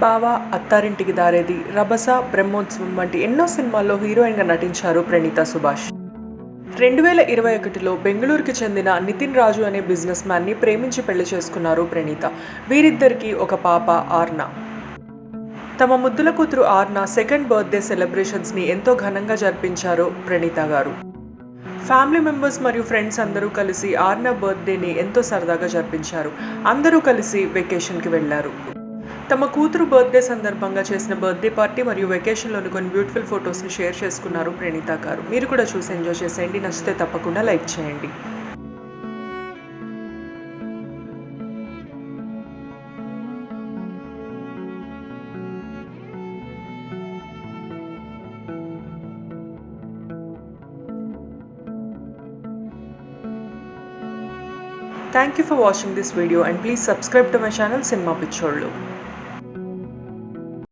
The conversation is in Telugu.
బావ అత్తారింటికి దారేది రభస బ్రహ్మోత్సవం వంటి ఎన్నో సినిమాల్లో హీరోయిన్గా నటించారు ప్రణీత సుభాష్. రెండు వేల ఇరవై ఒకటిలో బెంగళూరుకి చెందిన నితిన్ రాజు అనే బిజినెస్ మ్యాన్ని ప్రేమించి పెళ్ళి చేసుకున్నారు ప్రణీత. వీరిద్దరికీ ఒక పాప ఆర్నా. తమ ముద్దుల కూతురు ఆర్నా సెకండ్ బర్త్డే సెలబ్రేషన్స్ని ఎంతో ఘనంగా జరిపించారు ప్రణీత గారు. ఫ్యామిలీ మెంబర్స్ మరియు ఫ్రెండ్స్ అందరూ కలిసి ఆర్నా బర్త్డేని ఎంతో సరదాగా జరిపించారు. అందరూ కలిసి వెకేషన్కి వెళ్ళారు. తమ కూతురు బర్త్డే సందర్భంగా చేసిన బర్త్డే పార్టీ మరియు వెకేషన్లోని కొన్ని బ్యూటిఫుల్ ఫొటోస్ని షేర్ చేసుకున్నారు ప్రణీత గారు. మీరు కూడా చూసి ఎంజాయ్ చేసేయండి. నచ్చితే తప్పకుండా లైక్ చేయండి. Thank you for watching this video and please subscribe to my channel Cinema Pichorlu.